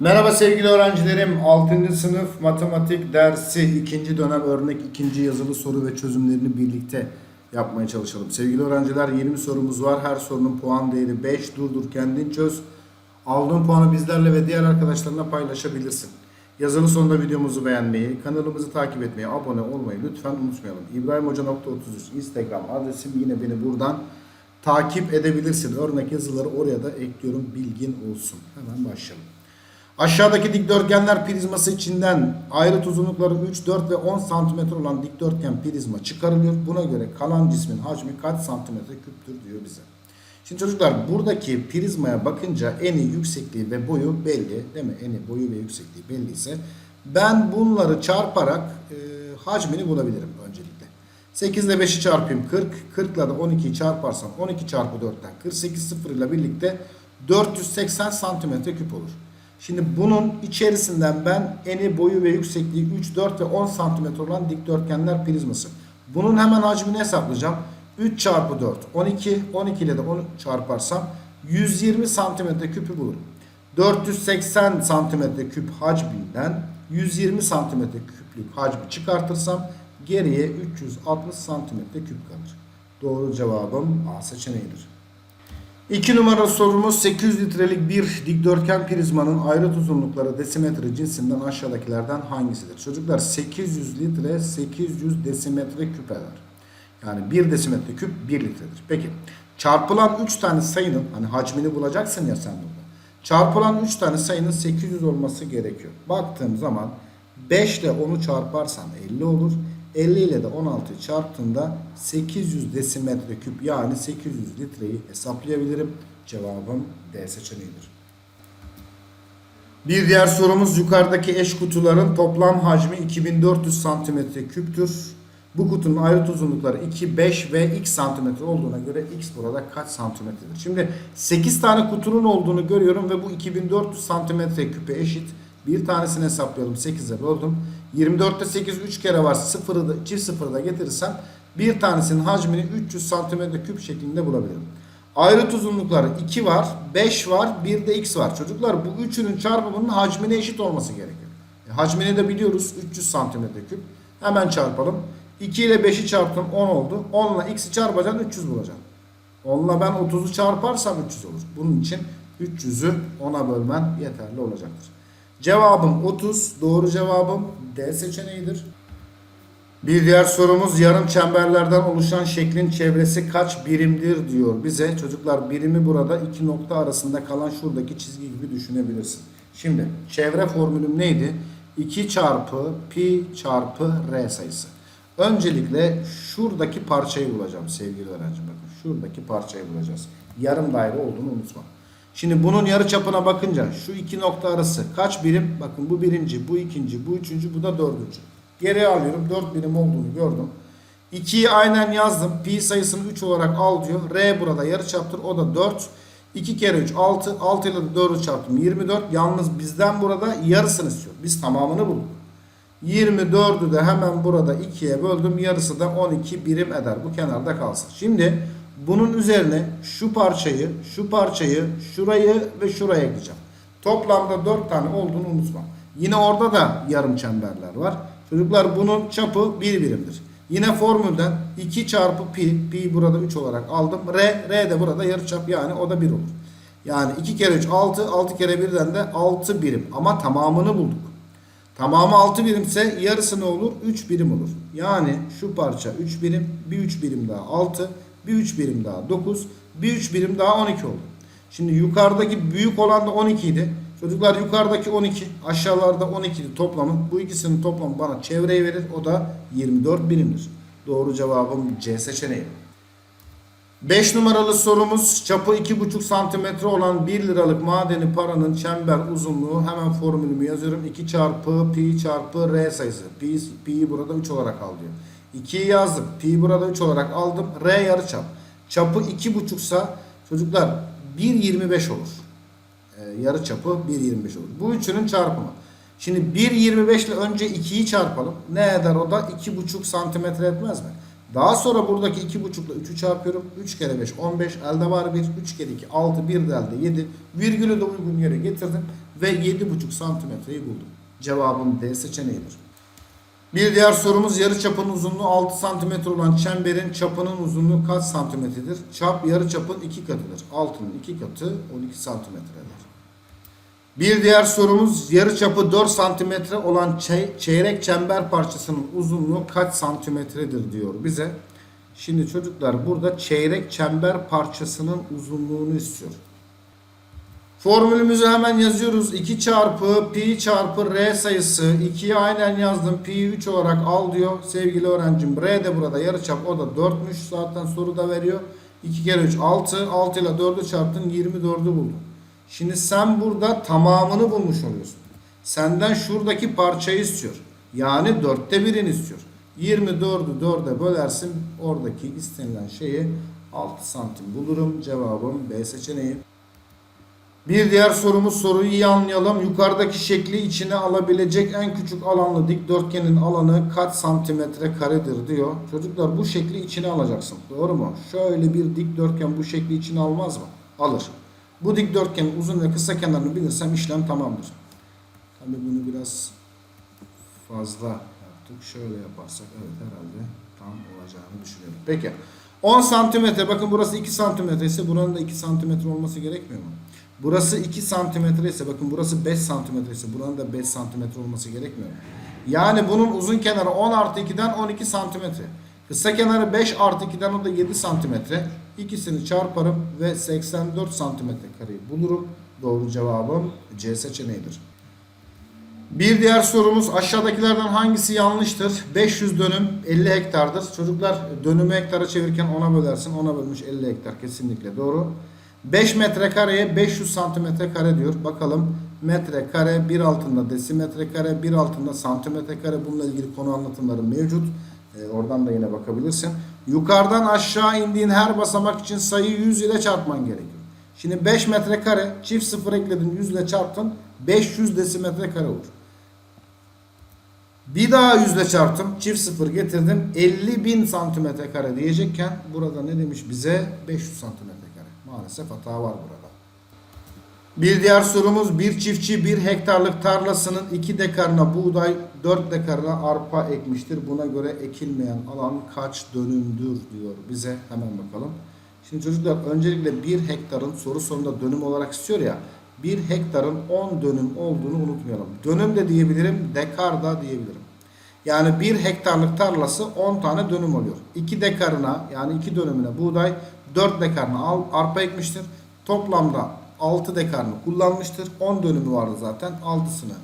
Merhaba sevgili öğrencilerim. 6. sınıf matematik dersi 2. dönem örnek 2. yazılı soru ve çözümlerini birlikte yapmaya çalışalım. Sevgili öğrenciler 20 sorumuz var. Her sorunun puan değeri 5. Durdur kendin çöz. Aldığın puanı bizlerle ve diğer arkadaşlarına paylaşabilirsin. Yazılı sonunda videomuzu beğenmeyi, kanalımızı takip etmeyi, abone olmayı lütfen unutmayalım. İbrahimhoca.33 Instagram adresim yine beni buradan takip edebilirsin. Örnek yazıları oraya da ekliyorum. Bilgin olsun. Hemen başlayalım. Aşağıdaki dikdörtgenler prizması içinden ayrıt uzunlukları 3, 4 ve 10 cm olan dikdörtgen prizma çıkarılıyor. Buna göre kalan cismin hacmi kaç santimetre küptür diyor bize. Şimdi çocuklar buradaki prizmaya bakınca eni, yüksekliği ve boyu belli. Değil mi? Eni, boyu ve yüksekliği belliyse ben bunları çarparak e, hacmini bulabilirim öncelikle. 8 ile 5'i çarpayım 40. 40 ile de 12'yi çarparsam 12 çarpı 4'ten 48 sıfır ile birlikte 480 santimetre küp olur. Şimdi bunun içerisinden ben eni, boyu ve yüksekliği 3, 4 ve 10 santimetre olan dikdörtgenler prizması. Bunun hemen hacmini hesaplayacağım. 3 çarpı 4 12, 12 ile de 10 çarparsam 120 santimetre küpü bulurum. 480 santimetre küp hacminden 120 santimetre küplük hacmi çıkartırsam geriye 360 santimetre küp kalır. Doğru cevabım A seçeneğidir. 2 numara sorumuz 800 litrelik bir dikdörtgen prizmanın ayrıt uzunlukları desimetre cinsinden aşağıdakilerden hangisidir? Çocuklar 800 litre 800 desimetre küp eder. Yani 1 desimetre küp 1 litredir. Peki çarpılan 3 tane sayının hani hacmini bulacaksın ya sen burada. Çarpılan 3 tane sayının 800 olması gerekiyor. Baktığım zaman 5 ile 10'u çarparsam 50 olur. 50 ile de 16'yı çarptığında 800 desimetre küp yani 800 litreyi hesaplayabilirim. Cevabım D seçeneğidir. Bir diğer sorumuz yukarıdaki eş kutuların toplam hacmi 2400 santimetre küptür. Bu kutunun ayrıt uzunlukları 2, 5 ve x santimetre olduğuna göre x burada kaç santimetredir? Şimdi 8 tane kutunun olduğunu görüyorum ve bu 2400 santimetre küpe eşit. Bir tanesini hesaplayalım 8'e böldüm. 24'te 8 3 kere var. Sıfırı da, çift sıfırı da getirirsem bir tanesinin hacmini 300 santimetre küp şeklinde bulabilirim. Ayrıt uzunlukları 2 var, 5 var, bir de x var. Çocuklar bu üçünün çarpımının hacmine eşit olması gerekiyor. E, hacmini de biliyoruz 300 santimetre küp. Hemen çarpalım. 2 ile 5'i çarptım 10 oldu. 10 ile x'i çarpacaksın 300 bulacağım. 10 ile ben 30'u çarparsam 300 olur. Bunun için 300'ü 10'a bölmen yeterli olacaktır. Cevabım 30. Doğru cevabım D seçeneğidir. Bir diğer sorumuz yarım çemberlerden oluşan şeklin çevresi kaç birimdir diyor bize. Çocuklar birimi burada iki nokta arasında kalan şuradaki çizgi gibi düşünebilirsin. Şimdi çevre formülüm neydi? 2 çarpı pi çarpı r sayısı. Öncelikle şuradaki parçayı bulacağım sevgili öğrencim. Bakın şuradaki parçayı bulacağız. Yarım daire olduğunu unutma. Şimdi bunun yarı çapına bakınca şu iki nokta arası kaç birim? Bakın bu birinci, bu ikinci, bu üçüncü, bu da dördüncü. Geriye alıyorum. 4 birim olduğunu gördüm. 2'yi aynen yazdım. Pi sayısını 3 olarak al diyor. R burada yarı çaptır. O da 4. 2 kere 3 6. 6 ile de 4'ü çarptım. 24. Yalnız bizden burada yarısını istiyor. Biz tamamını bulduk. 24'ü de hemen burada 2'ye böldüm. Yarısı da 12 birim eder. Bu kenarda kalsın. Şimdi bunun üzerine şu parçayı, şu parçayı, şurayı ve şuraya ekleyeceğim. Toplamda 4 tane olduğunu unutma. Yine orada da yarım çemberler var. Çocuklar bunun çapı 1 birimdir. Yine formülden 2 çarpı pi, pi burada 3 olarak aldım. R, R de burada yarıçap yani o da 1 olur. Yani 2 kere 3 6, 6 kere 1'den de 6 birim. Ama tamamını bulduk. Tamamı 6 birimse yarısı ne olur? 3 birim olur. Yani şu parça 3 birim, bir 3 birim daha 6, bir 3 birim daha 9, bir 3 birim daha 12 oldu. Şimdi yukarıdaki büyük olan da 12 idi. Çocuklar yukarıdaki 12, aşağılarda 12'di toplamı. Bu ikisinin toplamı bana çevreyi verir. O da 24 birimdir. Doğru cevabım C seçeneği. 5 numaralı sorumuz çapı 2,5 santimetre olan 1 liralık madeni paranın çember uzunluğu hemen formülümü yazıyorum. 2 çarpı pi çarpı r sayısı. Pi, pi'yi burada 3 olarak al diyor. 2'yi yazdım. Pi burada 3 olarak aldım. R yarıçap. Çapı 2,5 sa çocuklar 1,25 olur. Ee, yarı çapı 1,25 olur. Bu üçünün çarpımı. Şimdi 1,25 ile önce 2'yi çarpalım. Ne eder o da? 2,5 santimetre etmez mi? Daha sonra buradaki 2,5 ile 3'ü çarpıyorum. 3 kere 5 15. Elde var 1. 3 kere 2 6. 1 de elde 7. Virgülü de uygun yere getirdim. ve 7,5 santimetreyi buldum. Cevabım D seçeneğidir. Bir diğer sorumuz yarı çapın uzunluğu 6 santimetre olan çemberin çapının uzunluğu kaç santimetredir? Çap yarı çapın 2 katıdır. 6'nın 2 katı 12 santimetredir. Bir diğer sorumuz yarı çapı 4 santimetre olan çey- çeyrek çember parçasının uzunluğu kaç santimetredir diyor bize. Şimdi çocuklar burada çeyrek çember parçasının uzunluğunu istiyor. Formülümüzü hemen yazıyoruz. 2 çarpı pi çarpı r sayısı 2'yi aynen yazdım. Pi'yi 3 olarak al diyor. Sevgili öğrencim r de burada yarıçap o da 4'müş. Zaten soruda veriyor. 2 kere 3 6. 6 ile 4'ü çarptın 24'ü buldun. Şimdi sen burada tamamını bulmuş oluyorsun. Senden şuradaki parçayı istiyor. Yani dörtte birini istiyor. 24'ü 4'e bölersin. Oradaki istenilen şeyi 6 santim bulurum. Cevabım B seçeneği. Bir diğer sorumuz soruyu iyi anlayalım. Yukarıdaki şekli içine alabilecek en küçük alanlı dikdörtgenin alanı kaç santimetre karedir diyor. Çocuklar bu şekli içine alacaksın. Doğru mu? Şöyle bir dikdörtgen bu şekli içine almaz mı? Alır. Bu dikdörtgenin uzun ve kısa kenarını bilirsem işlem tamamdır. Tabii bunu biraz fazla yaptık. Şöyle yaparsak evet herhalde tam olacağını düşünüyorum. Peki. 10 santimetre bakın burası 2 santimetre ise buranın da 2 santimetre olması gerekmiyor mu? Burası 2 santimetre ise bakın burası 5 santimetre ise buranın da 5 santimetre olması gerekmiyor? Yani bunun uzun kenarı 10 artı 2'den 12 santimetre. Kısa kenarı 5 artı 2'den o da 7 santimetre. İkisini çarparım ve 84 santimetre kareyi bulurum. Doğru cevabım C seçeneğidir. Bir diğer sorumuz aşağıdakilerden hangisi yanlıştır? 500 dönüm 50 hektardır. Çocuklar dönümü hektara çevirirken ona bölersin. Ona bölmüş 50 hektar kesinlikle doğru. 5 metrekareye 500 santimetre kare diyor. Bakalım metrekare bir altında desimetre kare bir altında santimetre kare bununla ilgili konu anlatımları mevcut. Ee, oradan da yine bakabilirsin. Yukarıdan aşağı indiğin her basamak için sayıyı 100 ile çarpman gerekiyor. Şimdi 5 metrekare çift sıfır ekledin 100 ile çarptın 500 desimetre kare olur. Bir daha yüzle çarptım. Çift sıfır getirdim. 50 bin santimetre kare diyecekken burada ne demiş bize? 500 santimetre. Maalesef hata var burada. Bir diğer sorumuz bir çiftçi bir hektarlık tarlasının 2 dekarına buğday 4 dekarına arpa ekmiştir. Buna göre ekilmeyen alan kaç dönümdür diyor bize. Hemen bakalım. Şimdi çocuklar öncelikle bir hektarın soru sonunda dönüm olarak istiyor ya. Bir hektarın 10 dönüm olduğunu unutmayalım. Dönüm de diyebilirim, dekar da diyebilirim. Yani bir hektarlık tarlası 10 tane dönüm oluyor. 2 dekarına yani 2 dönümüne buğday, 4 dekarına al, arpa ekmiştir. Toplamda 6 dekarını kullanmıştır. 10 dönümü vardı zaten. 6'sını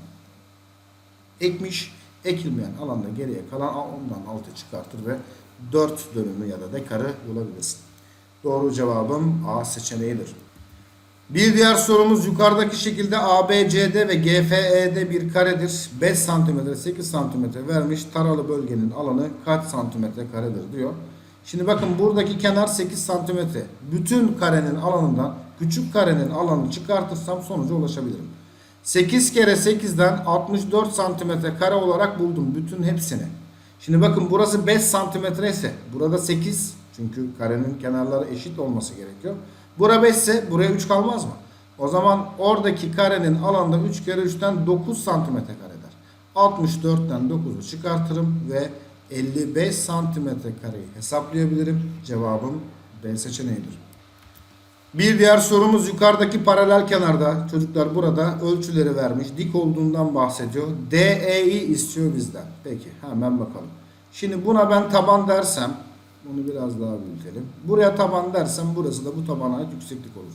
ekmiş. Ekilmeyen alanda geriye kalan ondan 6 çıkartır ve 4 dönümü ya da dekarı bulabilirsin. Doğru cevabım A seçeneğidir. Bir diğer sorumuz yukarıdaki şekilde ABCD ve GFE'de bir karedir. 5 cm 8 cm vermiş. Taralı bölgenin alanı kaç santimetre karedir diyor. Şimdi bakın buradaki kenar 8 cm. Bütün karenin alanından küçük karenin alanını çıkartırsam sonuca ulaşabilirim. 8 kere 8'den 64 santimetre kare olarak buldum bütün hepsini. Şimdi bakın burası 5 santimetre ise burada 8 çünkü karenin kenarları eşit olması gerekiyor. Bura 5 ise buraya 3 kalmaz mı? O zaman oradaki karenin alanda 3 kere 3'ten 9 santimetre kare eder. 64'ten 9'u çıkartırım ve 55 santimetre kareyi hesaplayabilirim. Cevabım B seçeneğidir. Bir diğer sorumuz yukarıdaki paralel kenarda çocuklar burada ölçüleri vermiş. Dik olduğundan bahsediyor. DE'yi istiyor bizden. Peki hemen bakalım. Şimdi buna ben taban dersem bunu biraz daha büyütelim. Buraya taban dersem burası da bu tabana ait yükseklik olur.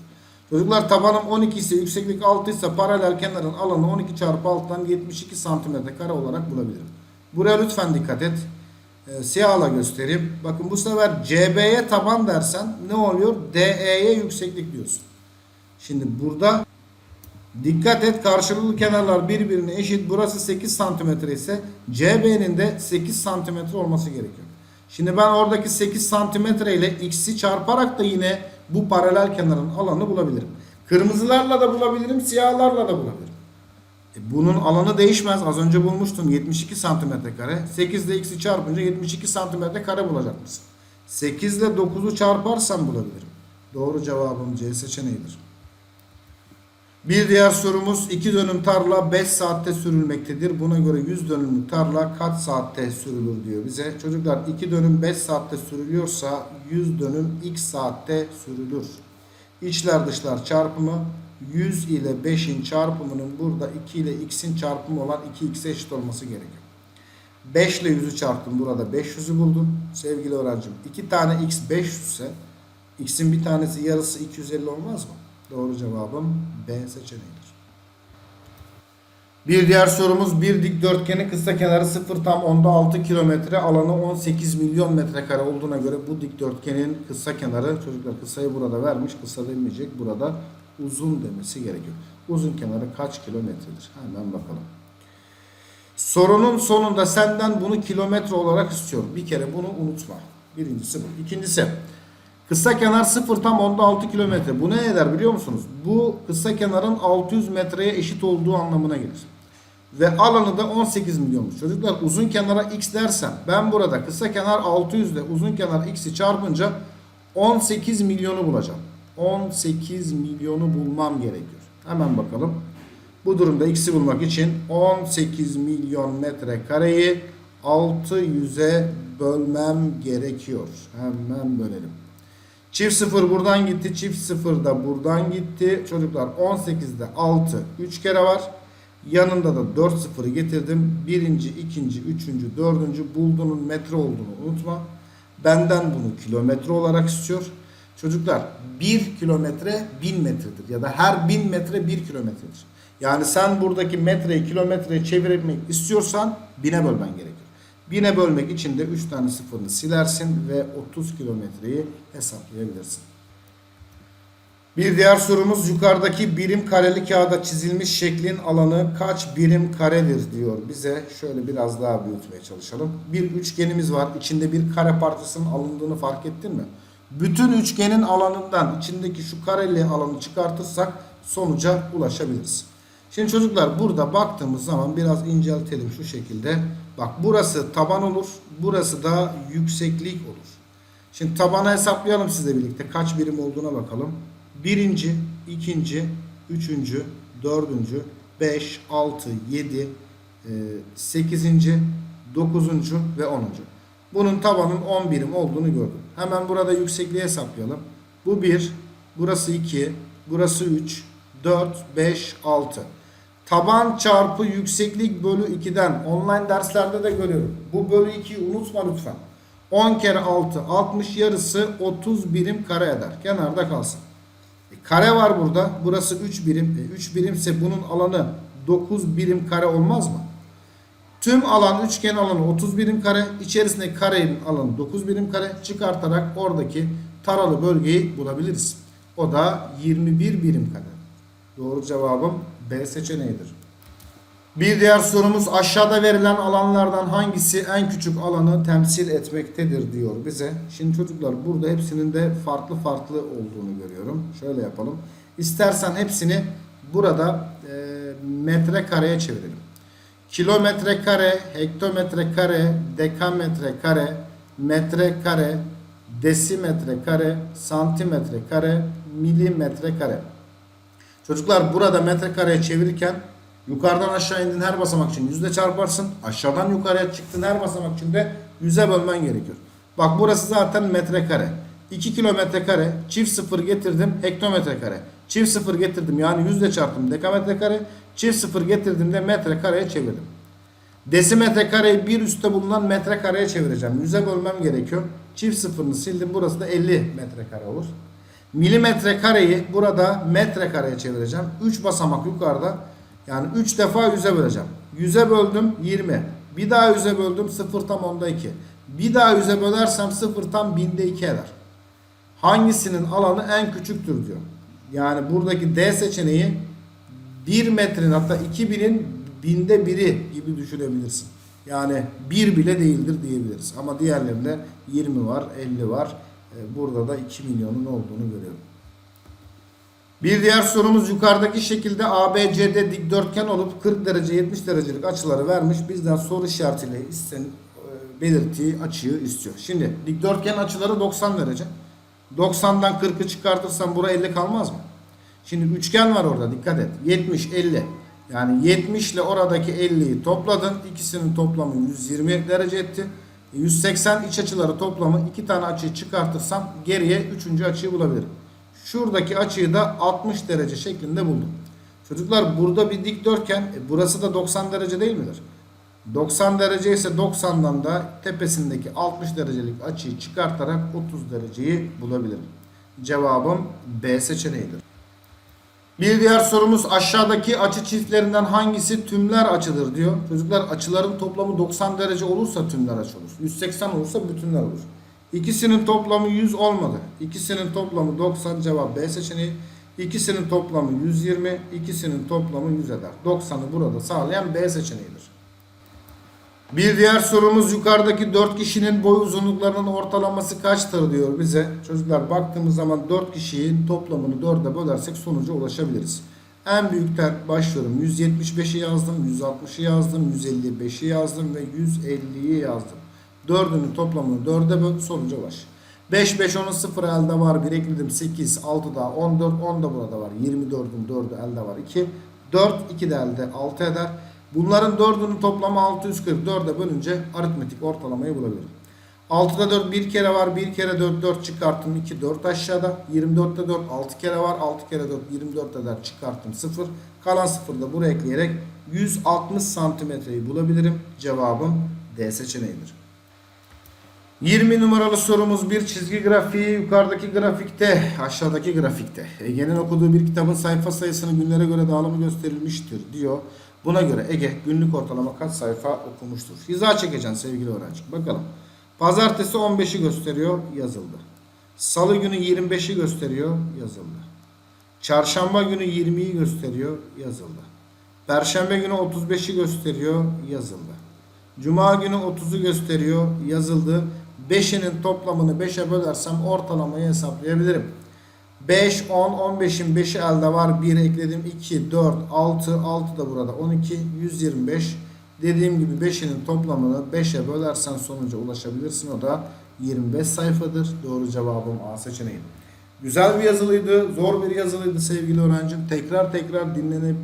Çocuklar tabanım 12 ise yükseklik 6 ise paralel kenarın alanı 12 çarpı 6'dan 72 santimetre kare olarak bulabilirim. Buraya lütfen dikkat et. E, siyahla göstereyim. Bakın bu sefer CB'ye taban dersen ne oluyor? DE'ye yükseklik diyorsun. Şimdi burada dikkat et karşılıklı kenarlar birbirine eşit. Burası 8 santimetre ise CB'nin de 8 santimetre olması gerekiyor. Şimdi ben oradaki 8 santimetre ile x'i çarparak da yine bu paralel kenarın alanı bulabilirim. Kırmızılarla da bulabilirim, siyahlarla da bulabilirim. E bunun alanı değişmez. Az önce bulmuştum 72 santimetre kare. 8 ile x'i çarpınca 72 santimetre kare bulacak mısın? 8 ile 9'u çarparsam bulabilirim. Doğru cevabım C seçeneğidir. Bir diğer sorumuz 2 dönüm tarla 5 saatte sürülmektedir. Buna göre 100 dönümlük tarla kaç saatte sürülür diyor bize. Çocuklar 2 dönüm 5 saatte sürülüyorsa 100 dönüm x saatte sürülür. İçler dışlar çarpımı 100 ile 5'in çarpımının burada 2 ile x'in çarpımı olan 2x'e eşit olması gerekiyor. 5 ile 100'ü çarptım burada 500'ü buldum. Sevgili öğrencim 2 tane x 500 ise x'in bir tanesi yarısı 250 olmaz mı? Doğru cevabım B seçeneğidir. Bir diğer sorumuz bir dikdörtgenin kısa kenarı 0 tam onda 6 kilometre alanı 18 milyon metrekare olduğuna göre bu dikdörtgenin kısa kenarı çocuklar kısayı burada vermiş kısa demeyecek burada uzun demesi gerekiyor. Uzun kenarı kaç kilometredir? Hemen bakalım. Sorunun sonunda senden bunu kilometre olarak istiyorum. Bir kere bunu unutma. Birincisi bu. İkincisi kısa kenar 0 tam onda 6 kilometre. Bu ne eder biliyor musunuz? Bu kısa kenarın 600 metreye eşit olduğu anlamına gelir. Ve alanı da 18 milyonmuş. Çocuklar uzun kenara x dersem ben burada kısa kenar 600 ile uzun kenar x'i çarpınca 18 milyonu bulacağım. 18 milyonu bulmam gerekiyor. Hemen bakalım. Bu durumda x'i bulmak için 18 milyon metrekareyi 600'e bölmem gerekiyor. Hemen bölelim. Çift sıfır buradan gitti. Çift sıfır da buradan gitti. Çocuklar 18'de 6 3 kere var. Yanında da 4 sıfırı getirdim. Birinci, ikinci, üçüncü, dördüncü bulduğunun metre olduğunu unutma. Benden bunu kilometre olarak istiyor. Çocuklar 1 kilometre 1000 metredir ya da her 1000 metre 1 kilometredir. Yani sen buradaki metreyi kilometreye çevirmek istiyorsan 1000'e bölmen gerekiyor. 1000'e bölmek için de 3 tane sıfırını silersin ve 30 kilometreyi hesaplayabilirsin. Bir diğer sorumuz yukarıdaki birim kareli kağıda çizilmiş şeklin alanı kaç birim karedir diyor bize. Şöyle biraz daha büyütmeye çalışalım. Bir üçgenimiz var. İçinde bir kare parçasının alındığını fark ettin mi? Bütün üçgenin alanından içindeki şu kareli alanı çıkartırsak sonuca ulaşabiliriz. Şimdi çocuklar burada baktığımız zaman biraz inceltelim şu şekilde. Bak burası taban olur. Burası da yükseklik olur. Şimdi tabanı hesaplayalım sizle birlikte. Kaç birim olduğuna bakalım. Birinci, ikinci, üçüncü, dördüncü, beş, altı, yedi, e, sekizinci, dokuzuncu ve onuncu. Bunun tabanın 10 birim olduğunu gördüm. Hemen burada yüksekliği hesaplayalım. Bu 1, burası 2, burası 3, 4, 5, 6. Taban çarpı yükseklik bölü 2'den online derslerde de görüyorum. Bu bölü 2'yi unutma lütfen. 10 kere 6, 60 yarısı 30 birim kare eder. Kenarda kalsın. E, kare var burada. Burası 3 birim. E, 3 birimse bunun alanı 9 birim kare olmaz mı? Tüm alan üçgen alanı 30 birim kare. içerisindeki karenin alanı 9 birim kare. Çıkartarak oradaki taralı bölgeyi bulabiliriz. O da 21 birim kare. Doğru cevabım B seçeneğidir. Bir diğer sorumuz aşağıda verilen alanlardan hangisi en küçük alanı temsil etmektedir diyor bize. Şimdi çocuklar burada hepsinin de farklı farklı olduğunu görüyorum. Şöyle yapalım. İstersen hepsini burada e, metre kareye çevirelim. Kilometre kare, hektometre kare, dekametre kare, metre kare, desimetre kare, santimetre kare, milimetre kare. Çocuklar burada metrekareye çevirirken yukarıdan aşağı indin her basamak için yüzde çarparsın. Aşağıdan yukarıya çıktın her basamak için de yüze bölmen gerekiyor. Bak burası zaten metrekare. 2 kilometre kare çift sıfır getirdim hektometre kare. Çift sıfır getirdim yani yüzde çarptım dekametre kare. Çift sıfır getirdim de metre kareye çevirdim. Desimetre kareyi bir üstte bulunan metre kareye çevireceğim. Yüze bölmem gerekiyor. Çift sıfırını sildim. Burası da 50 metrekare olur. Milimetre kareyi burada metre kareye çevireceğim. 3 basamak yukarıda. Yani 3 defa yüze böleceğim. Yüze böldüm 20. Bir daha yüze böldüm 0 tam onda 2. Bir daha yüze bölersem 0 tam binde 2 eder. Hangisinin alanı en küçüktür diyor. Yani buradaki D seçeneği 1 metrenin hatta 2000'in binde biri gibi düşünebilirsin. Yani 1 bile değildir diyebiliriz. Ama diğerlerinde 20 var, 50 var. Ee, Burada da 2 milyonun olduğunu görüyorum. Bir diğer sorumuz yukarıdaki şekilde ABCD dikdörtgen olup 40 derece 70 derecelik açıları vermiş. Bizden soru işaretiyle isten, e, belirttiği açıyı istiyor. Şimdi dikdörtgen açıları 90 derece. 90'dan 40'ı çıkartırsam buraya 50 kalmaz mı? Şimdi üçgen var orada dikkat et. 70 50. Yani 70 ile oradaki 50'yi topladın. İkisinin toplamı 120 derece etti. 180 iç açıları toplamı iki tane açıyı çıkartırsam geriye üçüncü açıyı bulabilirim. Şuradaki açıyı da 60 derece şeklinde buldum. Çocuklar burada bir dikdörtgen e, burası da 90 derece değil midir? 90 derece ise 90'dan da tepesindeki 60 derecelik açıyı çıkartarak 30 dereceyi bulabilirim. Cevabım B seçeneğidir. Bir diğer sorumuz aşağıdaki açı çiftlerinden hangisi tümler açıdır diyor. Çocuklar açıların toplamı 90 derece olursa tümler açı olur. 180 olursa bütünler olur. İkisinin toplamı 100 olmadı. İkisinin toplamı 90 cevap B seçeneği. İkisinin toplamı 120, ikisinin toplamı 100 eder. 90'ı burada sağlayan B seçeneğidir. Bir diğer sorumuz yukarıdaki 4 kişinin boy uzunluklarının ortalaması kaçtır diyor bize. Çocuklar baktığımız zaman 4 kişinin toplamını 4'e bölersek sonuca ulaşabiliriz. En büyükten başlıyorum. 175'i yazdım, 160'ı yazdım, 155'i yazdım ve 150'yi yazdım. 4'ünün toplamını 4'e böl sonuca ulaş. 5 5 10'un 0 elde var. 1 ekledim 8 6 daha 14 10 da burada var. 24'ün 4'ü elde var 2. 4 2 de elde 6 eder. Bunların 4'ünün toplamı 640. 4'e bölünce aritmetik ortalamayı bulabilirim. 6'da 4 bir kere var. 1 kere 4 4 çıkarttım 2 4 aşağıda. 24'te 4 6 kere var. 6 kere 4 24 eder çıkarttım 0. Kalan 0 da buraya ekleyerek 160 santimetreyi bulabilirim. Cevabım D seçeneğidir. 20 numaralı sorumuz bir çizgi grafiği yukarıdaki grafikte aşağıdaki grafikte Ege'nin okuduğu bir kitabın sayfa sayısını günlere göre dağılımı gösterilmiştir diyor. Buna göre Ege günlük ortalama kaç sayfa okumuştur? Hiza çekeceksin sevgili öğrenci. Bakalım. Pazartesi 15'i gösteriyor yazıldı. Salı günü 25'i gösteriyor yazıldı. Çarşamba günü 20'yi gösteriyor yazıldı. Perşembe günü 35'i gösteriyor yazıldı. Cuma günü 30'u gösteriyor yazıldı. 5'inin toplamını 5'e bölersem ortalamayı hesaplayabilirim. 5, 10, 15'in 5'i elde var. 1 ekledim. 2, 4, 6, 6 da burada 12, 125. Dediğim gibi 5'inin toplamını 5'e bölersen sonuca ulaşabilirsin. O da 25 sayfadır. Doğru cevabım A seçeneği. Güzel bir yazılıydı. Zor bir yazılıydı sevgili öğrencim. Tekrar tekrar dinlenip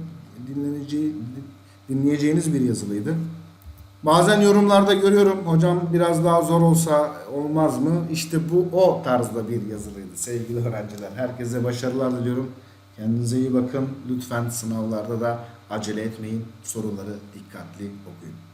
dinleneceği, dinleyeceğiniz bir yazılıydı. Bazen yorumlarda görüyorum hocam biraz daha zor olsa olmaz mı? İşte bu o tarzda bir yazılıydı sevgili öğrenciler. Herkese başarılar diliyorum. Kendinize iyi bakın. Lütfen sınavlarda da acele etmeyin. Soruları dikkatli okuyun.